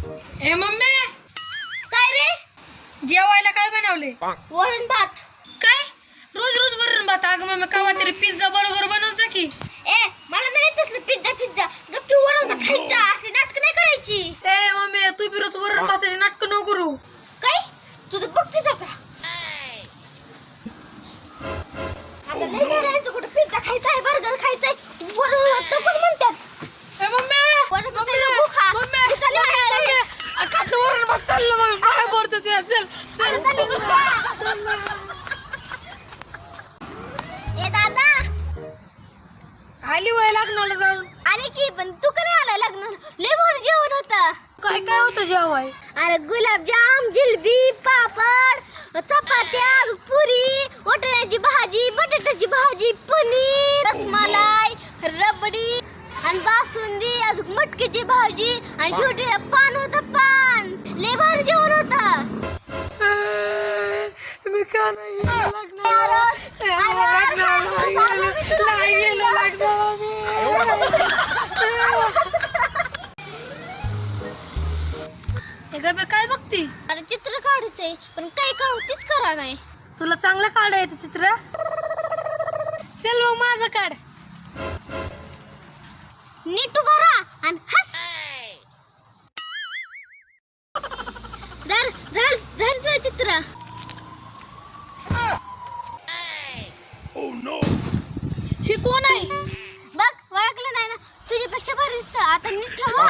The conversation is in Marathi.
ए मम्मी! काय रे? जेवायला काय बनवले? वरण भात. काय? रोज रोज वरण भात? अगं मम्मी कवा तरी पिझ्झा बरोबर बनवचा की. ए मला नाही तसलं पिझ्झा पिझ्झा गप तू वरण भात खायचा असली नाटक नाही करायची. ए मम्मी तू बी रोज वरण भाताचे नाटक नको करू. काय? तुझं बघतेच आता. आता लय कुठं पिझ्झा खायचा आहे बर्गर खायचा आहे वरण भात म्हणतात ए मम्मी वरण भात नको खा पिझ्झा लय खायचा आहे. आता वरण भात चाललं मम्मी काय बोलतो तुझ्या चल आता चालली पिझ्झा. ए दादा. आली वय लग्नाला जाऊन. आले की पण तू कधी आला लग्न लय भारी जेवण होतं. काय काय होतं जेवाय? अरे गुलाबजाम जिलबी पापड चपात्या पुरी वाटाण्याची भाजी बटाट्याची भाजी पनीर रसमलाई रबडी आणि बासुंदी अजून मटकीची भाजी आणि शेवटी पान होतं पान. का नाही काय बघती अरे चित्र काढायचंय पण काही कळतीच करा नाही तुला चांगलं काढायचं चित्र चल मग माझं काढ नीट उभा राहा आणि दिसतं आता नीट ठेवा